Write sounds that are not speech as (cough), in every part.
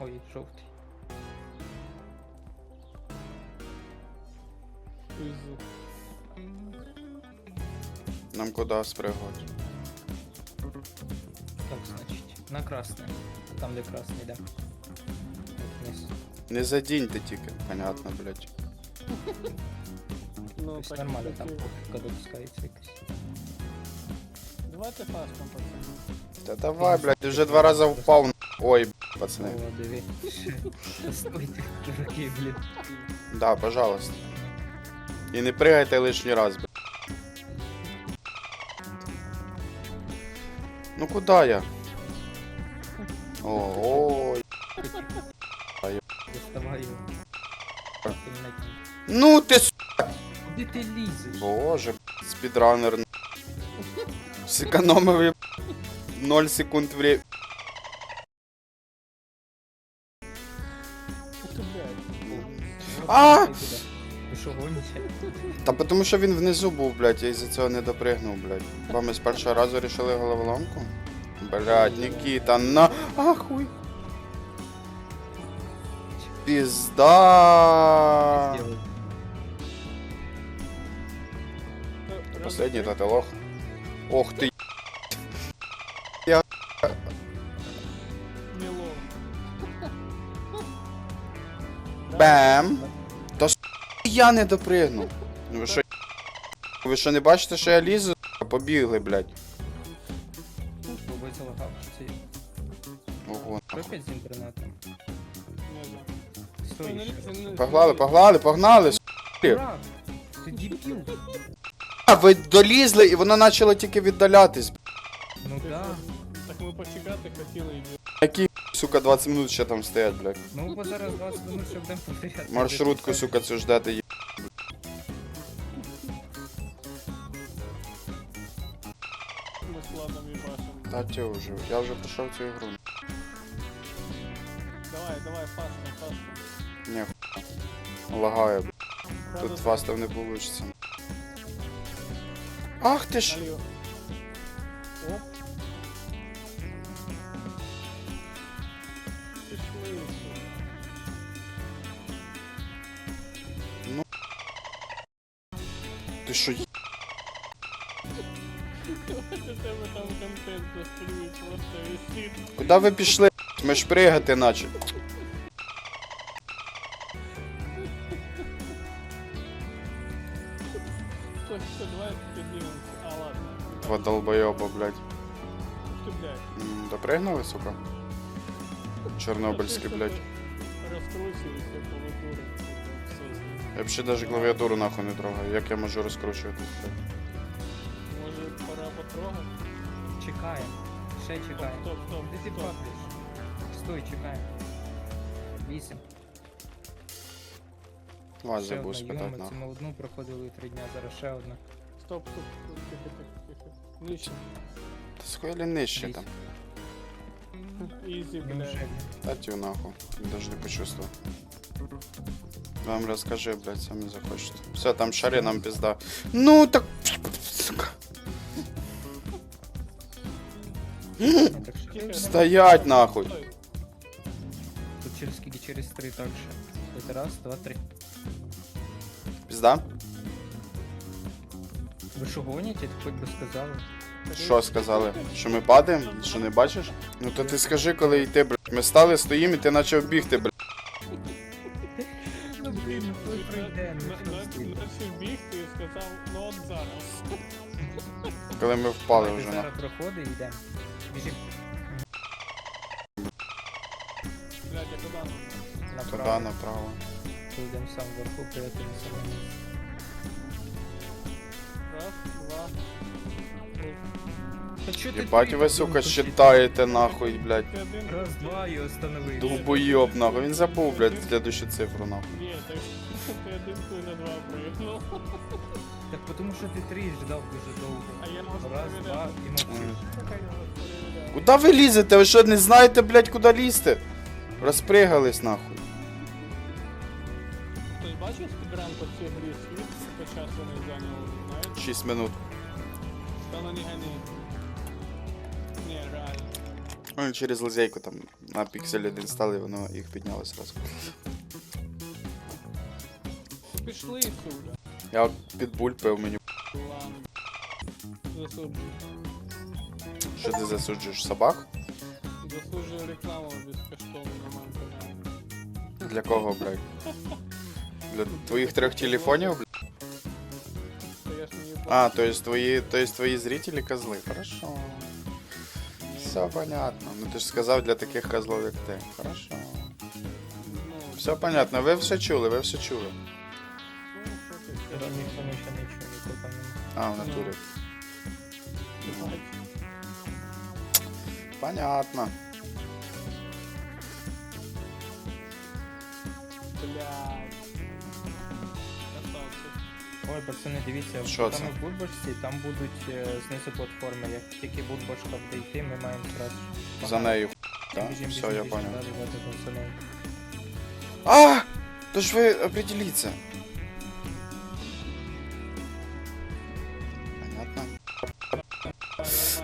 Ой, жовтий. Нам куди спригати? Так, значить. На красне. Там, де красний, да. От вниз. Не задіньте тільки, понятно, блядь. (laughs) Ну, Тобто нормально там похибка допускається якась. Давайте фастом, пацани. Та давай, блядь, ти вже два рази впав. Ой, б**, пацани. О, диви. Стойте, чуваки, блін. Да, пожалуйста. І не пригайте лишній раз, блядь. Ну куди я? О, ой. Доставай його. Ти мене кінь. Ну ти с... Куди ти лізеш? Боже, б**, спідранер. н- Зекономив 0 секунд вре... А! Ви що гоніте? Та тому що він внизу був, блядь, я із-за цього не допригнув, блядь. Бо ми з першого разу рішили головоломку. Блядь, Нікіта, на... Ахуй. Пізда. Сделай. Е, Последній та ти лох. Ох ти. Міло. Бем. Я не допригнув. Ну ви що, ви що не бачите, що я лізу? Побігли, блядь. Бо залагав, що це є. Ого. Що опять з інтернетом? Стой. Погнали, погнали, погнали. с***. Дурак! Ти дебіл. А, ви долізли і воно почало тільки віддалятись. Ну да. Так ми почекати хотіли і Які, сука, 20 минут ще там стоять, блядь. Ну бо зараз 20 минут, щоб будемо повторяти. Маршрутку, сука, цю ждати є. ми складом їбашимо. Та ті вже, я вже пройшов цю ігру. Давай, давай, фастом, фастом. Ні, хуй. Лагаю, б**. Правда, Тут фастов не вийде. Ах ти ж! Наліво. Оп. Ти що, є- куди ви пішли? Ми ж пригати наче. Два долбойоба, блядь. Допригнули, сука? Чорнобильські, блядь. Розкручуюся клавіатури. Все. Я б ще даже клавіатуру нахуй не трогаю. Як я можу розкручувати? Може пора потрогати? Чекаємо. Ще Стоп, чекаємо. стоп, стоп. Де ти стоп. падаєш? Стой, чекаємо. Вісім. Вас Ще забув одна, спитати це нахуй. ми одну проходили три дня, зараз ще одна. Стоп, стоп, стоп, тихо, тихо, тихо. Нижче. Та схуяли нижче там. Ізі, блядь. Неужели? Дайте нахуй. Даже не почувствовал. Вам расскажи, блядь, сами захочете. Все, там шаре нам пизда. Ну так. Сука. Стоять нахуй. Тут через скільки? Через три так ще. Це раз, два, три. Пизда? Ви що гоніте? Хоч би сказали. Що сказали? Що ми падаємо? Що не бачиш? Ну то ти скажи, коли йти, блядь. Ми стали, стоїмо і ти почав бігти, блядь. Ну от зараз. Коли ми впали вже на. зараз проходи і йдемо. Біжим Блядь, я куди? Туди, направо. направо. Йдемо сам вверху, прийти на. Раз, два, Єбать ви, сука, считаєте нахуй, блядь. Один. Раз, два і остановили. Долбойоб, нахуй. Він забув, блядь, следующу цифру, нахуй. Ні, так (laughs) ти один хуй на два пригнув. Так тому що ти три ждав дуже довго. А я можу Раз, два і мовчиш. Куда ви лізете? Ви що не знаєте, блядь, куди лізти? Розпригались нахуй. Хтось бачив спідран по цій грі? Скільки часу зайняли, знаєш? 6 минут. Та ну не. Ні, реально. Вони через лазейку там на піксель один стали, і воно їх підняло сразу. Пішли сюди. Я от під буль пив мені. Засуджую. Що ти засуджуєш собак? Засуджую рекламу безкоштовно на моєму каналі. Для кого, блядь? Для твоїх трьох телефонів, блядь? Та я ж не їбав. А, то есть твои, то есть твои зрители козлы. Хорошо. Все понятно. Ну ти ж сказав для таких козлов, як ти. Хорошо. Ну, Все понятно. Ви все чули, ви все чули. ну, Ніхто нічого не чує, нікого. А, в натурі. Бать. Понятно. Ой, пацани, дивіться, Що там це? в бульбашці, там будуть е, знизу платформи. Як тільки бульбашка буде йти, ми маємо зразу. За нею. Так? Біжим, Все, біжим, я біжим, понял. да, да. А! То ж ви определіться. Понятно.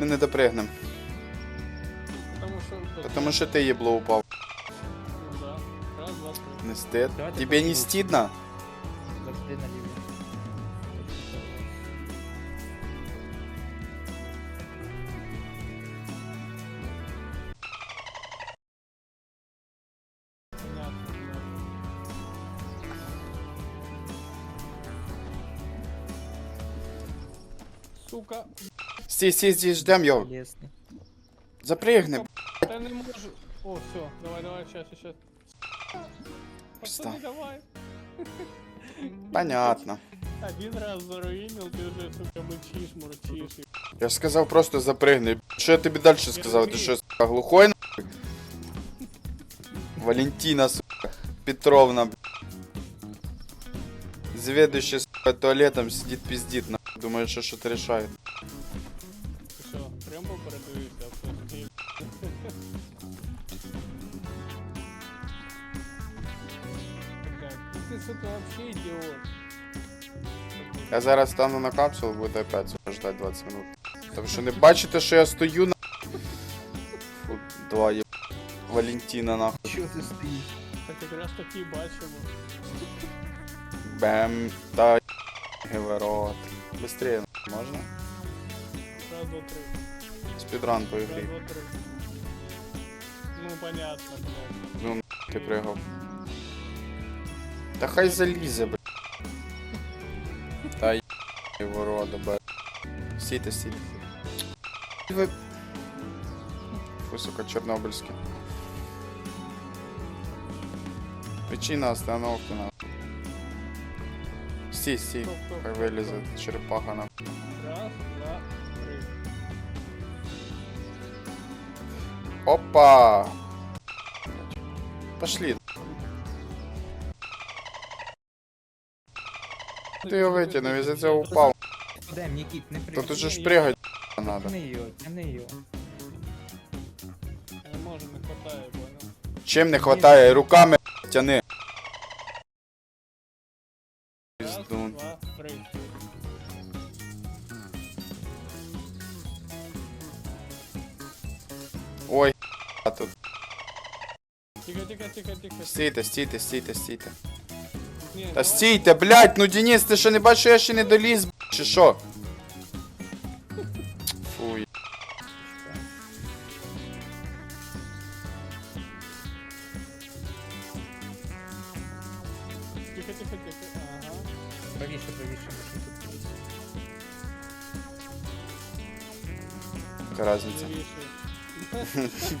Ми не допригнем. Потому що ти їбло упав. Ну да. Раз, два, три. Не стид. Давайте Тебе не попробуй. стидно? Сука, Стій, стій, стій, ждем його. Лесний. Запригни. я не можу. О, все, давай, давай, сейчас, сейчас. Пизда. Пацаны, давай. Понятно. Один раз заруинил, ты уже, сука, мычишь, мурчишь. и- Я ж сказав просто запригни. Що я тобі далі сказав? Ти що, сука, глухой нахуй? Валентина, сука. Петровна, б***. Заведующая, сука, туалетом сидит пиздит, нахуй. Думает, что что-то решает. Ты что, прям попередуешься, подожди. Блядь, Ты, сука, вообще идиот. Я зараз стану на капсулу, буду опять ждать 20 минут. Тому що не бачите, що я стою на. Фу, два є. Валентина, нахуй. Чого ти стоїш? Так якраз таки бачимо. Бем, та ворот. Быстрее? Раз, два, три. Спідран по Раз, два, три. Ну, понятно, блядь. Ти пригав. Та хай залізе, бля. Та й ворота, бля. Стійте, стійте. Ви... Сука, чорнобильське. Причина остановки на. Стоп, стоп, Хай вилізе черепаха на. Раз, два, три. Опа! Пошли. Ти його витягнув, із-за цього упав. Куди, не тут же ж пригать надо. Тяни його, тяни його. Не можу, не хватає, понял? Чим не хватає? Руками тяни. Стійте, стійте, стійте, стійте. Та стійте, блядь, ну Денис, ти що не бачиш, що я ще не доліз, б***, чи що? Фуй. Тихо, тихо, тихо. Ага. Правіше, правіше, може тут є. Яка разниця?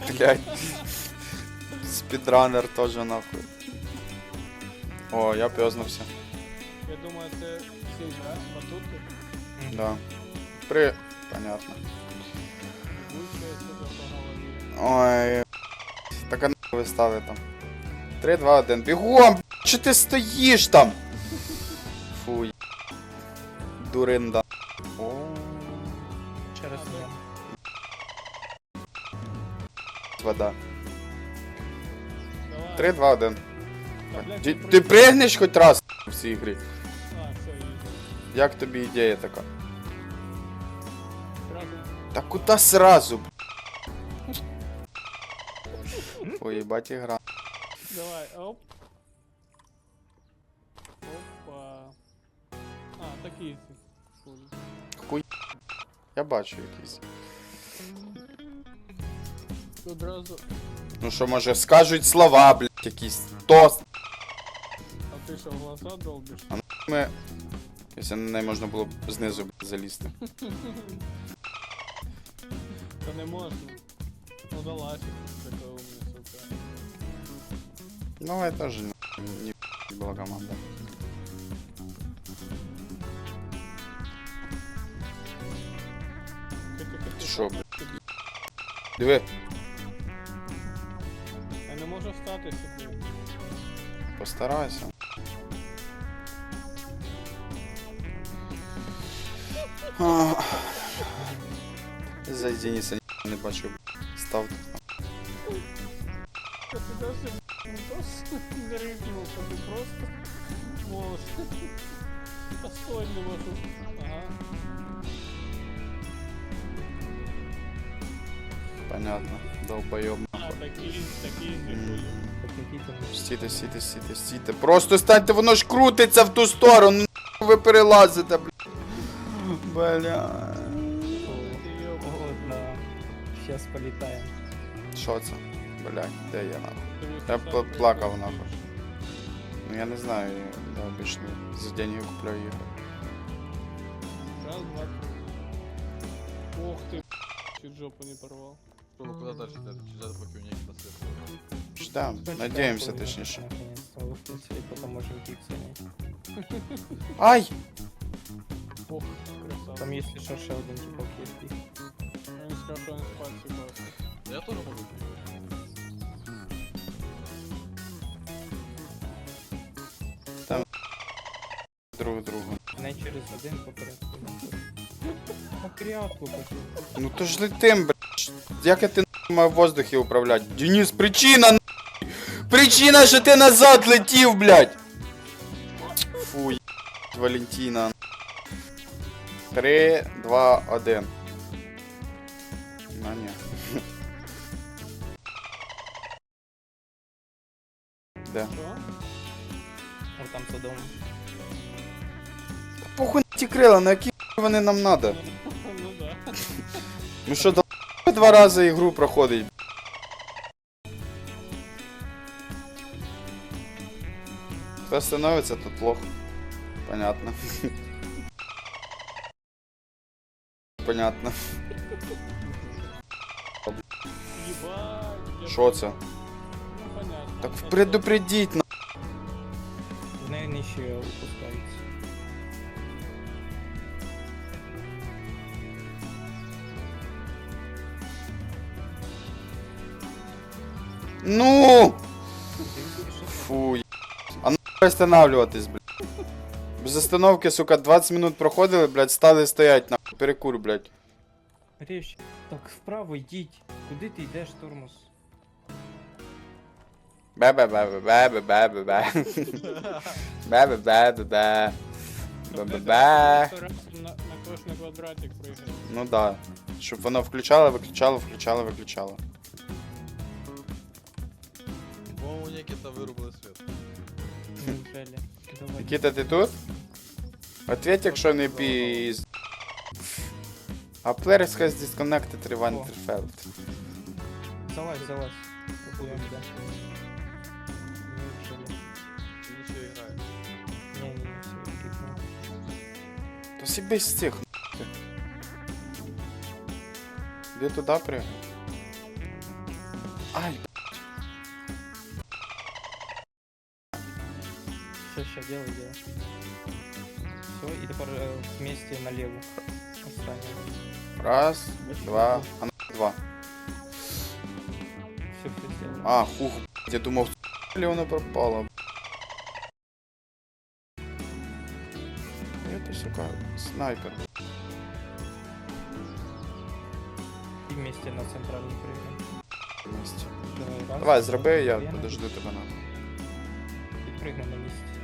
(laughs) Блядь. Спідранер теж нахуй. О, я пьознувся. Я думаю, це всі, да? Батути? Да. При... Понятно. Ой. Так а нахуй ви ставите там. 3, 2, 1. Бігом! б***ь, Чи ти стоїш там? Фуй. Дуринда. О. Через А, нього. Вода. Давай. 3, 2, 1. Та, блядь, Ти, ти пригнеш хоч раз в цій грі? Як тобі ідея така? Та куди сразу? Ой, їбать ігра. Давай, оп. Опа. А, такі. Фулі. Я бачу якийсь. Одразу. Ну що, може, скажуть слова, блядь, якісь тост. А ти що, в глаза долбиш? Ми. Якщо на неї можна було б знизу блядь, залізти. Та не можна. Ну да ласик, така умня, сука. Ну, я теж не, була команда. Ти Що, блядь? Диви, постарайся. А. За Дениса не бачу. Став тут. Та ти даже не то, що не рикнув, а ти просто можеш. Та (laughs) стой не можу. Ага. Понятно. Долбоёб. А, такі, такі М. зігулі. Стійте, стійте, стійте, стійте. Просто станьте, воно ж крутиться в ту сторону. ну, Ви перелазите, бля. Бля. О, да. Сейчас полетаем. Що це? Блядь, де я нахуй? Я пла- плакав, нахуй. Ну я не знаю, я обычно за деньги купляю ігри. Раз, два, три. Ох ты, чуть жопу не порвал. Что, мы куда дальше идем? Через поки у них посвет. Ждем, надеемся, точніше. Наконец-то выпустили, потом можем пик занять. Ай! Ох, красава. Там если что, ще один типок есть пик. Він сказав, що він спать їбався. Да я тоже могу. Друг другу. Не через один по порядку. По порядку пошли. Ну то ж летим, блядь. Як я ти маю в воздухі управляти? Денис, причина нахуй! Причина, що ти назад летів, блядь! Фу, ебать, Валентина. Три, два, один. Ну ні. (laughs) Де? Вот там за домом. Похуй на ті крила, на які вони нам надо? (laughs) Ну да. Ну що, до два рази ігру проходить. Хто становиться, тут лох. Понятно. Понятно. Єбать. я Що це? Ну понятно. Так А предупредіть на. В неї нижче випускається. Ну! Фу, е- А нахуй останавливатись, блядь. Без остановки, сука, 20 минут проходили, блядь, стали стоять, нахуй, перекур, блядь. Річ, так вправо йдіть. Куди ти йдеш, тормоз? Бе-бе-бе-бе-бе-бе-бе-бе. Бе-бе-бе-бе-бе. Бе-бе-бе. На, кожний квадратик. Ну да. Щоб воно включало, виключало, включало, виключало. Никита вырубил свет. Неужели? Давай. Нікіта, ти тут? Ответь, якщо не піз... А players has disconnected rewind О. Залазь, залазь. Неужели? Я. То себе з цих. нахуй. Іди туди пригай. Ай, Сейчас, делай, делай. Все, и теперь э, вместе налево. Останем. раз, два, а два. Все, все сделал. А, хух, я думав, ли воно пропало. Это, сука, снайпер. И вместе на центральный прыгаем. Вместе. Давай, раз. Давай, зроби, я подожду тебе на. И прыгни на месте.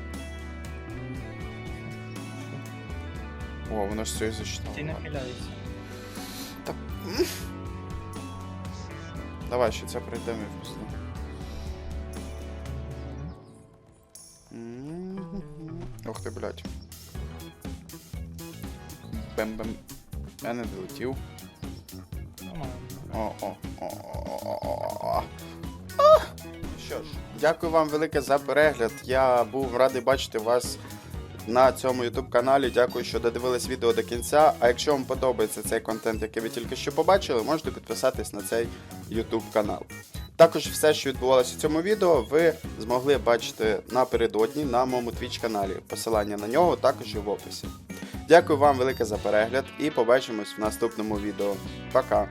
О, воно ж все і зачитало. Ти нахиляється. Так. (laughs) Давай ще це пройдемо і впусти. Ох ти, блядь. Бем-бем. Я не долетів. О-о-о-о-о-о. Що ж, дякую вам велике за перегляд. Я був радий бачити вас на цьому YouTube каналі. Дякую, що додивились відео до кінця. А якщо вам подобається цей контент, який ви тільки що побачили, можете підписатись на цей YouTube канал. Також все, що відбувалося в цьому відео, ви змогли бачити напередодні на моєму Twitch каналі. Посилання на нього також і в описі. Дякую вам велике за перегляд і побачимось в наступному відео. Пока!